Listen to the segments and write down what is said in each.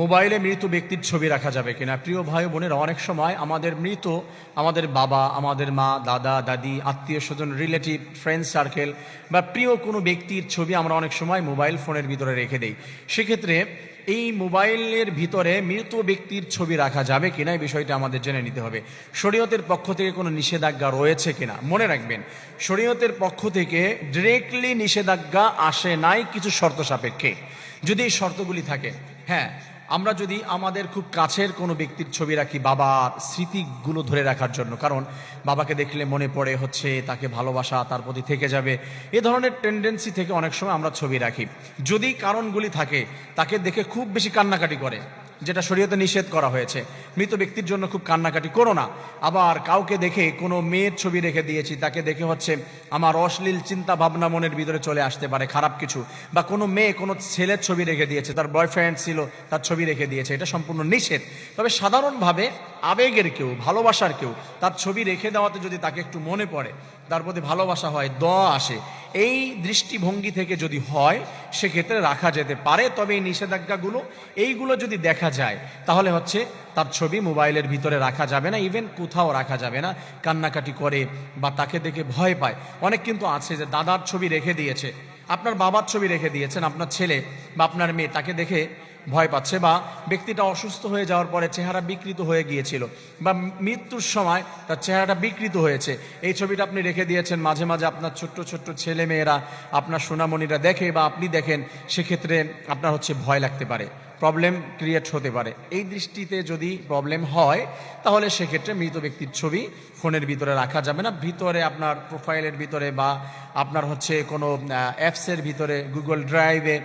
মোবাইলে মৃত ব্যক্তির ছবি রাখা যাবে কিনা? প্রিয় ভাই বোনেরা, অনেক সময় আমাদের মৃত, আমাদের বাবা, আমাদের মা, দাদা, দাদি, আত্মীয় স্বজন, রিলেটিভ, ফ্রেন্ড সার্কেল বা প্রিয় কোনো ব্যক্তির ছবি আমরা অনেক সময় মোবাইল ফোনের ভিতরে রেখে দেই। সেক্ষেত্রে এই মোবাইলের ভিতরে মৃত ব্যক্তির ছবি রাখা যাবে কিনা এই বিষয়টা আমাদের জেনে নিতে হবে। শরীয়তের পক্ষ থেকে কোনো নিষেধাজ্ঞা রয়েছে কিনা? মনে রাখবেন, শরীয়তের পক্ষ থেকে ডিরেক্টলি নিষেধাজ্ঞা আসে নাই কিছু শর্ত সাপেক্ষে। যদি এই শর্তগুলি থাকে হ্যাঁ আমরা যদি আমাদের খুব কাছের কোনো ব্যক্তির ছবি রাখি বাবার স্মৃতিগুলো ধরে রাখার জন্য, কারণ বাবাকে দেখলে মনে পড়ে হচ্ছে তাকে ভালোবাসা তার প্রতি থেকে যাবে, এ ধরনের টেন্ডেন্সি থেকে অনেক সময় আমরা ছবি রাখি। যদি কারণগুলি থাকে, তাকে দেখে খুব বেশি কান্নাকাটি করে। যেটা শরীয়তে নিষেধ করা হয়েছে। মৃত ব্যক্তির জন্য খুব কান্নাকাটি করো না। আবার কাউকে দেখে কোনো মেয়ের ছবি রেখে দিয়েছি, তাকে দেখে হচ্ছে আমার অশ্লীল চিন্তা ভাবনা মনের ভিতরে চলে আসতে পারে, খারাপ কিছু। বা কোনো মেয়ে কোনো ছেলের ছবি রেখে দিয়েছে, তার বয়ফ্রেন্ড ছিল, তার ছবি রেখে দিয়েছে, এটা সম্পূর্ণ নিষেধ। তবে সাধারণভাবে আবেগের কেউ, ভালোবাসার কেউ, তার ছবি রেখে দেওয়াতে যদি তাকে একটু মনে পড়ে, তার প্রতি ভালোবাসা হয়, দয়া আসে এই দৃষ্টিভঙ্গি থেকে যদি হয়, সেক্ষেত্রে রাখা যেতে পারে। তবে এই নিষেধাজ্ঞাগুলো, এইগুলো যদি দেখা যায়, তাহলে হচ্ছে তার ছবি মোবাইলের ভিতরে রাখা যাবে না ইভেন কোথাও রাখা যাবে না, কান্নাকাটি করে বা তাকে দেখে ভয় পায়। অনেক কিন্তু আছে যে দাদার ছবি রেখে দিয়েছে, আপনার বাবার ছবি রেখে দিয়েছেন, আপনার ছেলে বা আপনার মেয়ে, তাকে দেখে ভয় পাচ্ছে বা ব্যক্তিটা অসুস্থ হয়ে যাওয়ার পরে চেহারা বিকৃত হয়ে গিয়েছিল বা মৃত্যুর সময় তার চেহারাটা বিকৃত হয়েছে। এই ছবিটা আপনি রেখে দিয়েছেন। মাঝে মাঝে আপনার ছোট্ট ছোট্ট ছেলে মেয়েরা আপনার সোনামণিরা দেখে বা আপনি দেখেন, সেক্ষেত্রে আপনার হচ্ছে ভয় লাগতে পারে। প্রবলেম ক্রিয়েট হতে পারে। এই দৃষ্টিতে যদি প্রবলেম হয়, তাহলে সেক্ষেত্রে মৃত ব্যক্তির ছবি ফোনের ভিতরে রাখা যাবে না। ভিতরে আপনার প্রোফাইলের ভিতরে বা আপনার হচ্ছে কোনো অ্যাপসের ভিতরে গুগল ড্রাইভে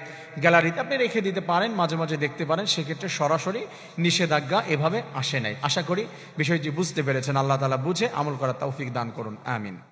গ্যালারিতে আপনি রেখে দিতে পারেন, মাঝে মাঝে দেখতে পারেন, সেক্ষেত্রে সরাসরি নিষেধাজ্ঞা এভাবে আসে নাই। আশা করি বিষয়টি বুঝতে পেরেছেন। আল্লাহ তালা বুঝে আমল করার তৌফিক দান করুন। আমিন।